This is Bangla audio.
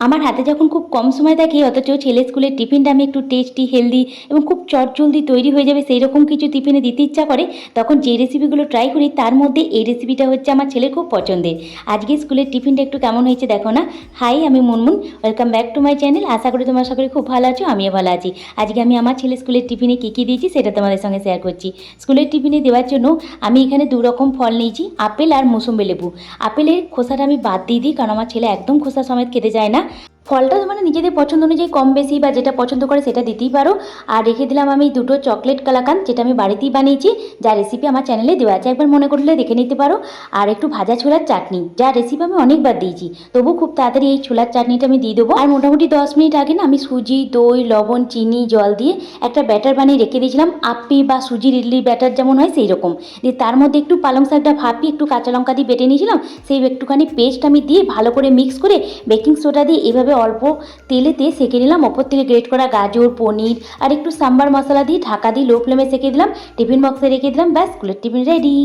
আমার হাতে যখন খুব কম সময় থাকে, অথচ ছেলে স্কুলের টিফিনটা আমি একটু টেস্টি হেলদি এবং খুব চটজলদি তৈরি হয়ে যাবে সেই রকম কিছু টিফিনে দিতে ইচ্ছা করে, তখন যে রেসিপিগুলো ট্রাই করি, তার মধ্যে এই রেসিপিটা হচ্ছে আমার ছেলের খুব পছন্দের। আজকে স্কুলের টিফিনটা একটু কেমন হয়েছে দেখো না? হাই আমি Munmun. Welcome back to my channel আশা করি তোমার সকলে খুব ভালো আছো, আমিও ভালো আছি। আজকে আমি আমার ছেলে স্কুলের টিফিনে কী কী দিয়েছি সেটা তোমাদের সঙ্গে শেয়ার করছি। স্কুলের টিফিনে দেওয়ার জন্য আমি এখানে দু রকম ফল নিয়েছি, আপেল আর মৌসুম্বি লেবু। আপেলের খোসাটা আমি বাদ দিয়ে দিই, কারণ আমার ছেলে একদম খোসা সমেত খেতে যায় না। ফলটা মানে নিজেদের পছন্দ অনুযায়ী কম বেশি বা যেটা পছন্দ করে সেটা দিতেই পারো। আর রেখে দিলাম আমি দুটো চকলেট কালাকান, যেটা আমি বাড়িতেই বানিয়েছি, যা রেসিপি আমার চ্যানেলে দেওয়া আছে, একবার মনে করলে দেখে নিতে পারো। আর একটু ভাজা ছোলার চাটনি, যা রেসিপি আমি অনেকবার দিয়েছি, তবু খুব তাড়াতাড়ি এই ছোলার চাটনিটা আমি দিয়ে দেবো। আর মোটামুটি দশ মিনিট আগে না আমি সুজি, দই, লবণ, চিনি, জল দিয়ে একটা ব্যাটার বানিয়ে রেখে দিয়েছিলাম আপি বা সুজির ইডলির ব্যাটার যেমন হয় সেই রকম দিয়ে তার মধ্যে একটু পালং শাকটা ভাপি একটু কাঁচা লঙ্কা দিয়ে বেটে নিয়েছিলাম, সেই একটুখানি পেস্ট আমি দিয়ে ভালো করে মিক্স করে বেকিং সোডা দিয়ে এভাবে অল্প তেলেতে সেঁকে নিলাম। ওপর থেকে গ্রেট করা গাজর, পনির আর একটু সাম্বার মশলা দিয়ে ঢাকা দিয়ে লো ফ্লেমে সেঁকে দিলাম। টিফিন বক্সে রেখে দিলাম। ব্যাস স্কুলের টিফিন রেডি